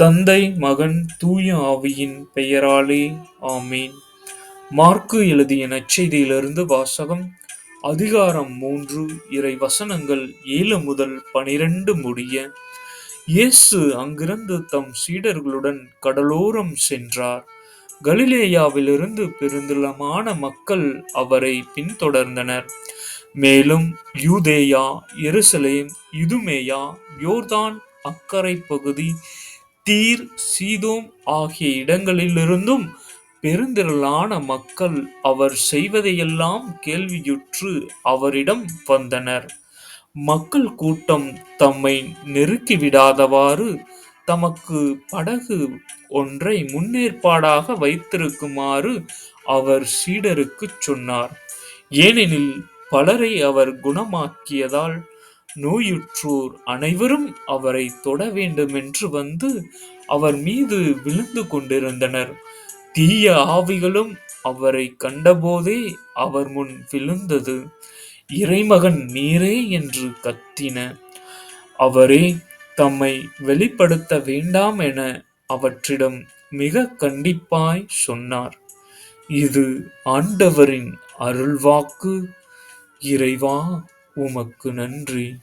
தந்தை மகன் தூய ஆவியின் பெயராலே ஆமேன். மார்க்கு எழுதிய நச்செய்தியிலிருந்து வாசகம் அதிகாரம் மூன்று இறை வசனங்கள் ஏழு முதல் பனிரெண்டு முடிய இயேசு அங்கிருந்து தம் சீடர்களுடன் கடலோரம் சென்றார். கலிலேயாவிலிருந்து பெருந்தளமான மக்கள் அவரை பின்தொடர்ந்தனர். மேலும் யூதேயா எருசலேம் இதுமேயா யோர்தான் அக்கரை பகுதி தீர் சீதோம் ஆகிய இடங்களிலிருந்தும் பெருந்திரளான மக்கள் அவர் செய்வதையெல்லாம் கேள்வியுற்று அவரிடம் வந்தனர். மக்கள் கூட்டம் தம்மை நெருக்கிவிடாதவாறு தமக்கு படகு ஒன்றை முன்னேற்பாடாக வைத்திருக்குமாறு அவர் சீடருக்குச் சொன்னார். ஏனெனில் பலரை அவர் குணமாக்கியதால் நோயுற்றோர் அனைவரும் அவரை தொட வேண்டுமென்று வந்து அவர் மீது விழுந்து கொண்டிருந்தனர். தீய ஆவிகளும் அவரை கண்டபோதே அவர் முன் விழுந்தது. இறைமகன் நீரே என்று கத்தின. அவரே தம்மை வெளிப்படுத்த வேண்டாம் என அவற்றிடம் மிக கண்டிப்பாய் சொன்னார். இது ஆண்டவரின் அருள்வாக்கு. இறைவா உமக்கு நன்றி.